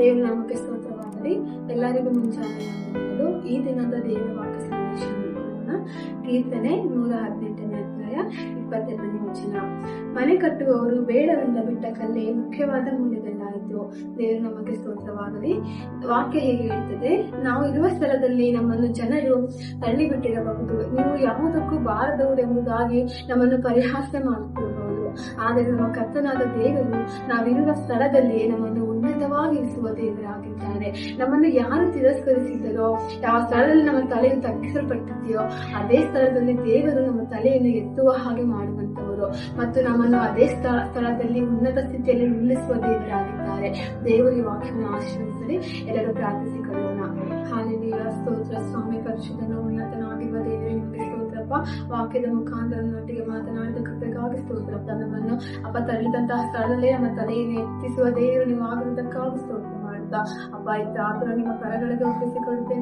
ದೇವರ ನಾಮಕ್ಕೆ ಸ್ತೋತ್ರವಾಗಲಿ. ಎಲ್ಲರಿಗೂ ಮುಂಚಾನೆ ಈ ದಿನದ ದೇವರ ವಾಕ್ಯ ನೋಡೋಣ ಕೀರ್ತನೆ ನೂರ ಹದಿನೆಂಟನೇ ಅಧ್ಯಾಯ ಇಪ್ಪತ್ತೆರಡನೇ ವಚನ. ಮನೆ ಕಟ್ಟುವವರು ಬೇಡವೆಂದ ಬಿಟ್ಟ ಕಲ್ಲೇ ಮುಖ್ಯವಾದ ಮೂಲದಲ್ಲಾಯಿತು ದೇವರು ನಮಗೆ ಸ್ತೋತ್ರವಾಗಲಿ. ವಾಕ್ಯ ಹೇಗೆ ಹೇಳ್ತದೆ, ನಾವು ಇರುವ ಸ್ಥಳದಲ್ಲಿ ನಮ್ಮನ್ನು ಜನರು ತಳ್ಳಿಬಿಟ್ಟಿರಬಹುದು. ನೀವು ಯಾವುದಕ್ಕೂ ಬಾರದವರು ಎಂಬುದಾಗಿ ನಮ್ಮನ್ನು ಪರಿಹಾಸ ಮಾಡುತ್ತಿರಬಹುದು ಆದರೆ ನಮ್ಮ ಕರ್ತನಾದ ದೇವರು ನಾವಿರುವ ಸ್ಥಳದಲ್ಲಿ ನಮ್ಮನ್ನು ಉನ್ನತವಾಗಿರಿಸುವ ದೇವರಾಗಿದ್ದಾನೆ. ನಮ್ಮನ್ನು ಯಾರು ತಿರಸ್ಕರಿಸಿದ್ದರೋ, ಯಾವ ಸ್ಥಳದಲ್ಲಿ ನಮ್ಮ ತಲೆಯನ್ನು ತಗ್ಗಿಸಲ್ಪಟ್ಟಿದೆಯೋ, ಅದೇ ಸ್ಥಳದಲ್ಲಿ ದೇವರು ನಮ್ಮ ತಲೆಯನ್ನು ಎತ್ತುವ ಹಾಗೆ ಮಾಡುವಂತವರು ಮತ್ತು ನಮ್ಮನ್ನು ಅದೇ ಸ್ಥಳ ಸ್ಥಳದಲ್ಲಿ ಉನ್ನತ ಸ್ಥಿತಿಯಲ್ಲಿ ನಿಲ್ಲಿಸುವ ದೇವರಾಗಿದ್ದಾರೆ. ದೇವರಿಗೆ ವಾಕ್ಯವನ್ನು ಆಶ್ರಯಿಸಲಿ ಎಲ್ಲರೂ ಪ್ರಾರ್ಥಿಸಿಕೊಳ್ಳೋಣ. ಹಾಲಿನ ಸ್ತೋತ್ರ. ಸ್ವಾಮಿ ಪರಿಶುದ್ಧನ ಉನ್ನತನಾಗಿರುವ ದೇವರೇ, ನಿಮಗೆ ಸ್ತೋತ್ರಪ್ಪ. ವಾಕ್ಯದ ಮುಖಾಂತರ ನೊಟ್ಟಿಗೆ ಮಾತನಾಡಿದ ಕೃಪೆಗಾಗಿ ಸ್ತೋತ್ರಪ್ಪ ನಮ್ಮನ್ನು ಅಪ್ಪ ತಳ್ಳಿದಂತಹ ಸ್ಥಳದಲ್ಲೇ ನಮ್ಮ ತಲೆಯನ್ನು ಎತ್ತಿಸುವ ದೇವರು ನೀವು ಆಗಿರುವುದಕ್ಕಾಗಿ ಸ್ತೋತ್ರ ಮಾಡುತ್ತಾ. ಅಪ್ಪ ಆಯ್ತಾ ಆತರ ನಿಮ್ಮ ಕರಗಳಿಗೆ ಒಪ್ಪಿಸಿಕೊಳ್ಳುತ್ತೇನೆ